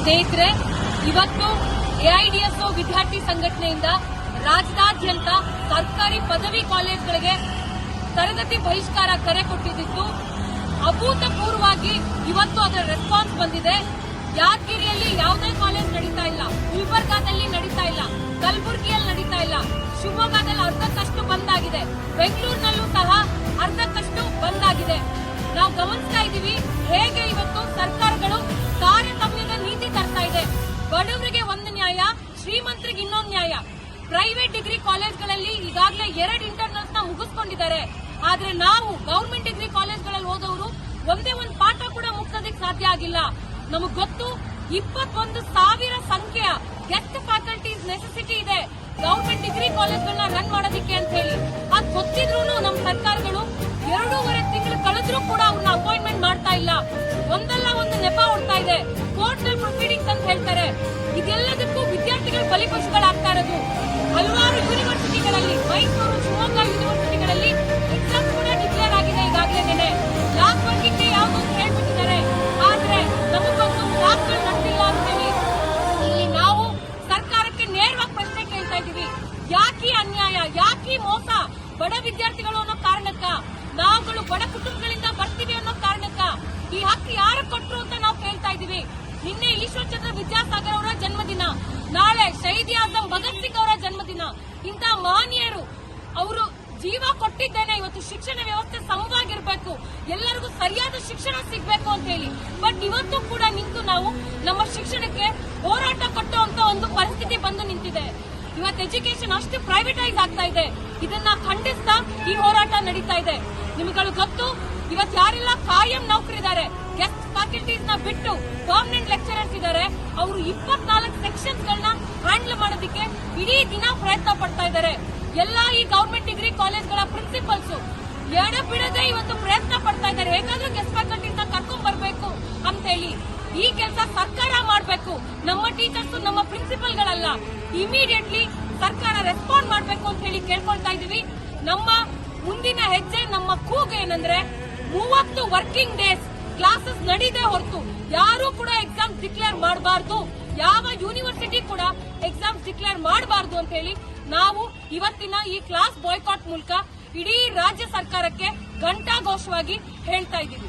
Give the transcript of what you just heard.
ಸ್ನೇಹಿತರೆ, ಇವತ್ತು ಎಐಡಿಎಸ್ಒ ವಿದ್ಯಾರ್ಥಿ ಸಂಘಟನೆಯಿಂದ ರಾಜ್ಯಾದ್ಯಂತ ಸರ್ಕಾರಿ ಪದವಿ ಕಾಲೇಜುಗಳಿಗೆ ತರಗತಿ ಬಹಿಷ್ಕಾರ ಕರೆ ಕೊಟ್ಟಿದ್ದು. ಅಭೂತಪೂರ್ವವಾಗಿ ಇವತ್ತು ಅದರ ರೆಸ್ಪಾನ್ಸ್ ಬಂದಿದೆ. ಯಾದಗಿರಿಯಲ್ಲಿ ಯಾವುದೇ ಕಾಲೇಜ್ ನಡೀತಾ ಇಲ್ಲ. ಗುಲ್ಬರ್ಗಾದಲ್ಲಿ ನಡೀತಾ ಇಲ್ಲ. ಕಲಬುರಗಿಯಲ್ಲಿ ನಡೀತಾ ಇಲ್ಲ. ಶಿವಮೊಗ್ಗದಲ್ಲಿ ಅರ್ಧಕ್ಕಷ್ಟು ಬಂದ್ ಆಗಿದೆ. ಬೆಂಗಳೂರಿನಲ್ಲೂ ಸಹ ಅರ್ಧಕ್ಕಷ್ಟು ಬಂದ್ ಆಗಿದೆ. ನಾವು ಗಮನಿಸ್ತಾ ಇದ್ದೀವಿ, ಹೇಗೆ ಇವತ್ತು ಸರ್ಕಾರಗಳು ತಾರತಮ್ಯದ ಶ್ರೀಮಂತರಿಗೆ ಇನ್ನೊಂದು ನ್ಯಾಯ. ಪ್ರೈವೇಟ್ ಡಿಗ್ರಿ ಕಾಲೇಜ್ಗಳಲ್ಲಿ ಈಗಾಗಲೇ ಎರಡು ಇಂಟರ್ನಲ್ಸ್ನ ಮುಗಿಸ್ಕೊಂಡಿದ್ದಾರೆ. ಆದ್ರೆ ನಾವು ಗವರ್ಮೆಂಟ್ ಡಿಗ್ರಿ ಕಾಲೇಜ್ಗಳಲ್ಲಿ ಓದೋರು ಒಂದೇ ಒಂದು ಪಾಠ ಕೂಡ ಮುಗಿಸೋದಕ್ಕೆ ಸಾಧ್ಯ ಆಗಿಲ್ಲ. ನಮಗ್ ಗೊತ್ತು, ಇಪ್ಪತ್ತೊಂದು ಸಾವಿರ ವಿದ್ಯಾರ್ಥಿಗಳು ಅನ್ನೋ ಕಾರಣಕ್ಕ, ನಾವುಗಳು ಬಡ ಕುಟುಂಬಗಳಿಂದ ಬರ್ತೀವಿ ಅನ್ನೋ ಕಾರಣಕ್ಕ, ಈ ಹಕ್ಕು ಯಾರು ಕೊಟ್ರು ಅಂತ ನಾವು ಕೇಳ್ತಾ ಇದೀವಿ ನಿನ್ನೆ ಈಶ್ವರ್ ಚಂದ್ರ ವಿದ್ಯಾಸಾಗರ್ ಅವರ ಜನ್ಮದಿನ, ನಾಳೆ ಶಹೀದ್ ಆಜಂ ಭಗತ್ ಸಿಂಗ್ ಅವರ ಜನ್ಮದಿನ, ಇಂಥ ಮಾನ್ಯರು ಅವರು ಜೀವ ಕೊಟ್ಟಿದ್ದೇನೆ, ಇವತ್ತು ಶಿಕ್ಷಣ ವ್ಯವಸ್ಥೆ ಸಮವಾಗಿರ್ಬೇಕು, ಎಲ್ಲರಿಗೂ ಸರಿಯಾದ ಶಿಕ್ಷಣ ಸಿಗ್ಬೇಕು ಅಂತ ಹೇಳಿ. ಬಟ್ ಇವತ್ತು ಕೂಡ ನಿಂತು ನಾವು ನಮ್ಮ ಶಿಕ್ಷಣಕ್ಕೆ ಹೋರಾಟ ಕೊಟ್ಟುವಂತ ಒಂದು ಪರಿಸ್ಥಿತಿ ಬಂದು ನಿಂತಿದೆ. ಎಜುಕೇಶನ್ ಅಷ್ಟು ಪ್ರೈವೇಟೈಸ್ ಆಗ್ತಾ ಇದೆ. ಇದನ್ನ ಖಂಡಿಸ್ತಾ ಈ ಹೋರಾಟ ನಡೀತಾ ಇದೆ. ನಿಮ್ಗಳು ಗೊತ್ತು ಇವತ್ತು ಯಾರೆಲ್ಲ ಕಾಯಂ ನೌಕರಿದ್ದಾರೆ ಗೆಸ್ಟ್ ಫ್ಯಾಕಲ್ಟೀಸ್ನ ಬಿಟ್ಟು ಪರ್ಮನೆಂಟ್ ಲೆಕ್ಚರರ್ಸ್ ಇದ್ದಾರೆ, ಅವರು ಇಪ್ಪತ್ನಾಲ್ಕು ಸೆಕ್ಷನ್ಸ್ ಗಳನ್ನ ಹ್ಯಾಂಡಲ್ ಮಾಡೋದಕ್ಕೆ ಇಡೀ ದಿನ ಪ್ರಯತ್ನ ಪಡ್ತಾ ಇದ್ದಾರೆ. ಎಲ್ಲಾ ಈ ಗವರ್ಮೆಂಟ್ ಡಿಗ್ರಿ ಕಾಲೇಜ್ಗಳ ಪ್ರಿನ್ಸಿಪಲ್ಸ್ ಎಡ ಬಿಡದೆ ಇವತ್ತು ಪ್ರಯತ್ನ ಪಡ್ತಾ ಇದ್ದಾರೆ. ಹೇಗಾದ್ರೂ ಗೆಸ್ಟ್ ಫ್ಯಾಕಲ್ಟೀಸ್ನ ಕರ್ಕೊಂಡ್ ಬರ್ಬೇಕು ಅಂತ ಹೇಳಿ ಈ ಕೆಲಸ ಸರ್ಕಾರ ಮಾಡಬೇಕು. ನಮ್ಮ ಟೀಚರ್ಸ್ ನಮ್ಮ ಪ್ರಿನ್ಸಿಪಲ್ ಗಳಲ್ಲ ಇಮಿಡಿಯೇಟ್ಲಿ ಸರ್ಕಾರ ರೆಸ್ಪಾಂಡ್ ಮಾಡಬೇಕು ಅಂತ ಹೇಳಿ ಕೇಳ್ಕೊಳ್ತಾ ಇದೀವಿ ನಮ್ಮ ಮುಂದಿನ ಹೆಜ್ಜೆ, ನಮ್ಮ ಕೂಗು ಏನಂದ್ರೆ ಮೂವತ್ತು ವರ್ಕಿಂಗ್ ಡೇಸ್ ಕ್ಲಾಸಸ್ ನಡೀದೇ ಹೊರತು. ಯಾರು ಕೂಡ ಎಕ್ಸಾಮ್ ಡಿಕ್ಲೇರ್ ಮಾಡಬಾರ್ದು. ಯಾವ ಯೂನಿವರ್ಸಿಟಿ ಕೂಡ ಎಕ್ಸಾಮ್ ಡಿಕ್ಲೇರ್ ಮಾಡಬಾರ್ದು ಅಂತ ಹೇಳಿ ನಾವು ಇವತ್ತಿನ ಈ ಕ್ಲಾಸ್ ಬಾಯ್ಕಾಟ್ ಮೂಲಕ ಇಡೀ ರಾಜ್ಯ ಸರ್ಕಾರಕ್ಕೆ ಘಂಟಾಘೋಷವಾಗಿ ಹೇಳ್ತಾ ಇದ್ದೀವಿ.